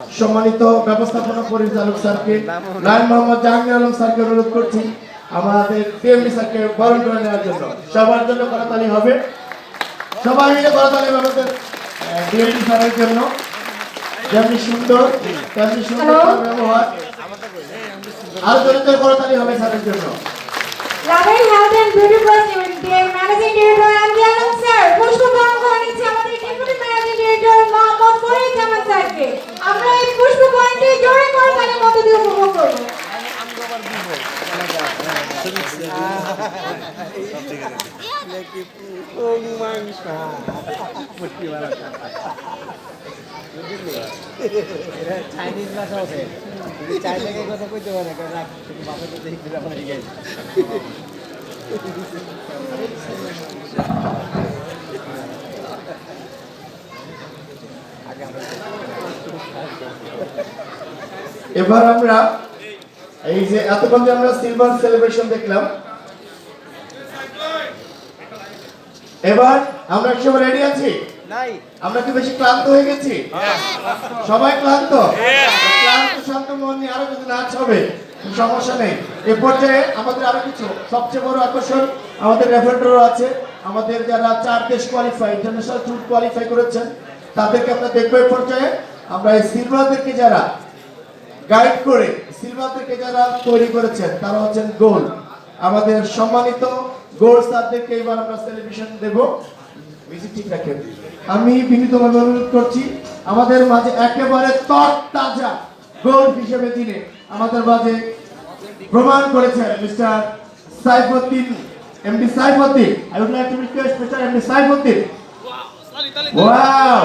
সম্মানিত ব্যবস্থাপনা পরিচালক স্যারকে লাইন মোহাম্মদ জাহাঙ্গীর আলম স্যারকে অনুরোধ করছি আমাদের পিএমডি স্যারকে বরণ করে নেওয়ার জন্য। সবার জন্য করতালি হবে। সবাই মিলে করতালি আমাদের পিএমডি স্যারের জন্য। যেমনি সুন্দর তেমনি সুন্দর ব্যবহার। আরও জোরে জোরে করতালি হবে স্যারের জন্য। Loving Health and Beauty Chinese ভাষা আছে চাই কথা কইতে পারে কারণ বাপের কাছে গেছে এবার আমরা এই যে এতক্ষণ যে আমরা সিলভার সেলিব্রেশন দেখলাম। এবার আমরা সবাই রেডি আছি? নাই। আমরা কি বেশি ক্লান্ত হয়ে গেছি? সবাই ক্লান্ত? ক্লান্ত শান্ত মন নিয়ে আরও যদি নাচ হবে সমস্যা নেই। এ পর্যায়ে আমাদের আরও কিছু সবচেয়ে বড় আকর্ষণ আমাদের রেফারেন্ডারও আছে। আমাদের যারা চার দেশ কোয়ালিফাই ইন্টারন্যাশনাল ট্যুর কোয়ালিফাই করেছেন তাদেরকে আমরা দেখব এই পর্যায়ে। আমরা এই সিলভারদেরকে যারা গাইড করে সিলভারদেরকে যারা তৈরি করেছেন তারা হচ্ছেন গোল আমাদের সম্মানিত গোল স্যারদেরকে এবার আমরা সেলিব্রেশন দেব। মিউজিক ঠিক রাখেন। আমি বিনীতভাবে অনুরোধ করছি আমাদের মাঝে একেবারে তর তাজা গোল হিসেবে তিনি আমাদের মাঝে প্রমাণ করেছেন mister Saifuddin MD Saifuddin. I would like to request mister MD Saifuddin. Wow